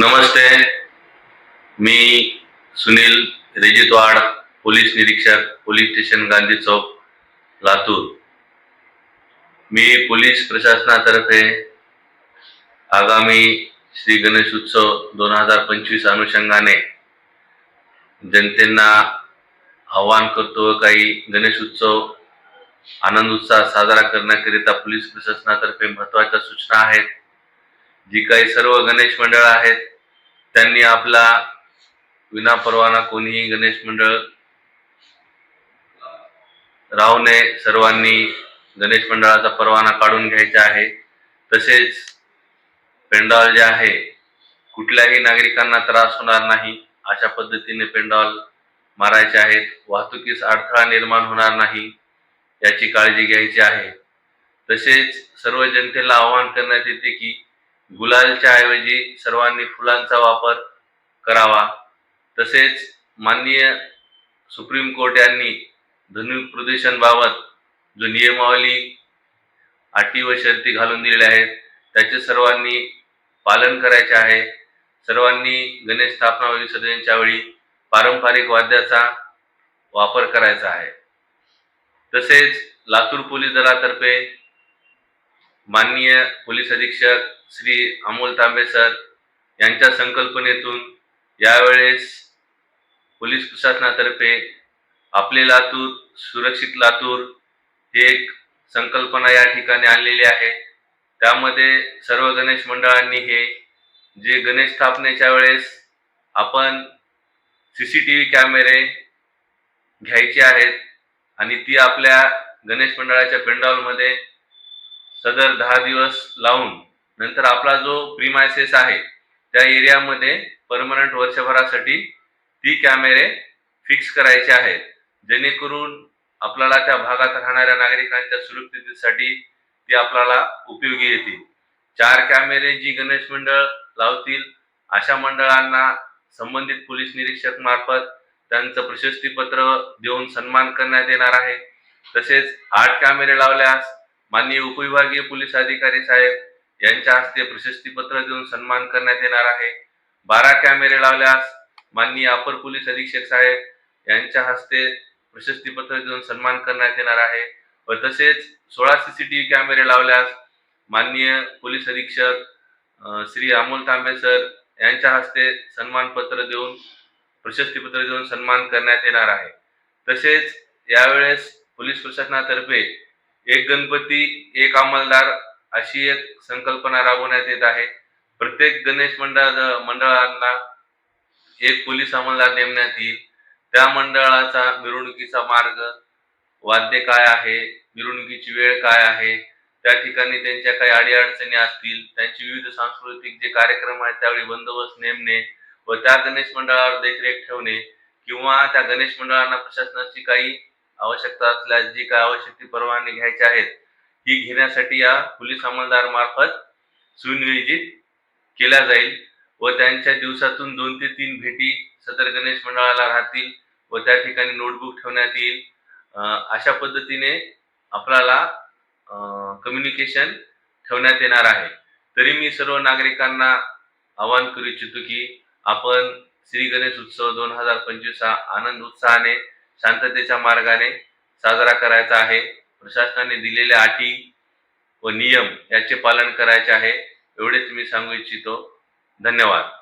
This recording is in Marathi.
नमस्ते. मी सुनील रेजितवाड पोलीस निरीक्षक पोलीस स्टेशन गांधी चौक लातूर. मी पोलीस प्रशासनातर्फे आगामी श्री गणेश उत्सव दोन हजार पंचवीस अनुषंगाने जनतेंना आवाहन करतो व काही गणेश उत्सव आनंद उत्साह साजरा करण्याकरिता पोलीस प्रशासनातर्फे महत्त्वाच्या सूचना आहेत. जी काही सर्व गणेश मंडळ आहेत त्यांनी आपला विनापरवाना कोणीही गणेश मंडळ राहू नये सर्वांनी गणेश मंडळाचा परवाना काढून घ्यायचा आहे. तसेच पेंडॉल जे आहे कुठल्याही नागरिकांना त्रास होणार नाही अशा पद्धतीने पेंडॉल मारायचे आहेत. वाहतुकीस अडथळा निर्माण होणार नाही याची काळजी घ्यायची आहे. तसेच सर्व जनतेला आवाहन करण्यात येते की गुलालच्या ऐवजी सर्वांनी फुलांचा वापर करावा. तसेच माननीय सुप्रीम कोर्ट यांनी ध्वनी प्रदूषणबाबत जो नियमावली अटी व शर्ती घालून दिलेल्या आहेत त्याचे सर्वांनी पालन करायचे आहे. सर्वांनी गणेश स्थापना विसर्जनच्या वेळी पारंपरिक वाद्याचा वापर करायचा आहे. तसेच लातूर पोलीस दलातर्फे माननीय पोलीस अधीक्षक श्री अमोल तांबे सर यांच्या संकल्पनेतून यावेळेस पोलीस प्रशासनातर्फे आपले लातूर सुरक्षित लातूर ही एक संकल्पना या ठिकाणी आणलेली आहे. त्यामध्ये सर्व गणेश मंडळांनी हे जे गणेश स्थापनेच्या वेळेस आपण सी सी टी व्ही कॅमेरे घ्यायचे आहेत आणि ती आपल्या गणेश मंडळाच्या पेंडॉलमध्ये सदर दहा दिवस लावून नंतर आपला जो प्रीमायसेस आहे त्या एरियामध्ये परमनंट वर्षभरासाठी ती कॅमेरे फिक्स करायचे आहेत. जेणेकरून आपल्याला त्या भागात राहणाऱ्या नागरिकांच्या सुरक्षिततेसाठी ती आपल्याला उपयोगी येतील. चार कॅमेरे जी गणेश मंडळ लावतील अशा मंडळांना संबंधित पोलीस निरीक्षक मार्फत त्यांचं प्रशस्तीपत्र देऊन सन्मान करण्यात येणार आहे. तसेच आठ कॅमेरे लावल्यास माननीय उपविभागीय पोलीस अधिकारी साहेब यांच्या हस्ते प्रशस्तीपत्र देऊन सन्मान करण्यात येणार आहे. बारा कॅमेरे लावल्यास माननीय अपर पोलीस अधीक्षक साहेब यांच्या हस्ते प्रशस्तीपत्र देऊन सन्मान करण्यात येणार आहे. व तसेच सोळा सीसीटीव्ही कॅमेरे लावल्यास माननीय पोलीस अधीक्षक श्री अमोल तांबे सर यांच्या हस्ते सन्मानपत्र देऊन प्रशस्तीपत्र देऊन सन्मान करण्यात येणार आहे. तसेच यावेळेस पोलीस प्रशासनातर्फे एक गणपती एक अंमलदार अशी एक संकल्पना राबवण्यात येत आहे. प्रत्येक गणेश मंडळ मंडळांना एक पोलीस अंमलदार नेमण्यात येईल. त्या मंडळाचा मिरवणुकीचा मार्ग वाद्य काय आहे मिरवणुकीची वेळ काय आहे त्या ठिकाणी त्यांच्या काही अडीअडचणी असतील त्यांचे विविध सांस्कृतिक जे कार्यक्रम आहेत त्यावेळी बंदोबस्त नेमणे व त्या गणेश मंडळावर देखरेख ठेवणे किंवा त्या गणेश मंडळांना प्रशासनाची काही आवश्यकता असल्यास जी काय आवश्यक ती परवानगी घ्यायची आहेत ही घेण्यासाठी या पोलीस अंमलदार मार्फत सुनियोजित केल्या जाईल व त्यांच्या दिवसातून दोन ते तीन भेटी सदर गणेश मंडळाला राहतील व त्या ठिकाणी नोटबुक ठेवण्यात येईल. अशा पद्धतीने आपल्याला कम्युनिकेशन ठेवण्यात येणार आहे. तरी मी सर्व नागरिकांना आवाहन करू इच्छितो की आपण श्री गणेश उत्सव दोन हजार पंचवीस हा आनंद उत्साहाने शांततेच्या मार्गाने साजरा करायचा आहे. प्रशासनाने दिलेल्या अटी व नियम याचे पालन करायचे आहे. एवढेच मी सांगू इच्छितो. धन्यवाद.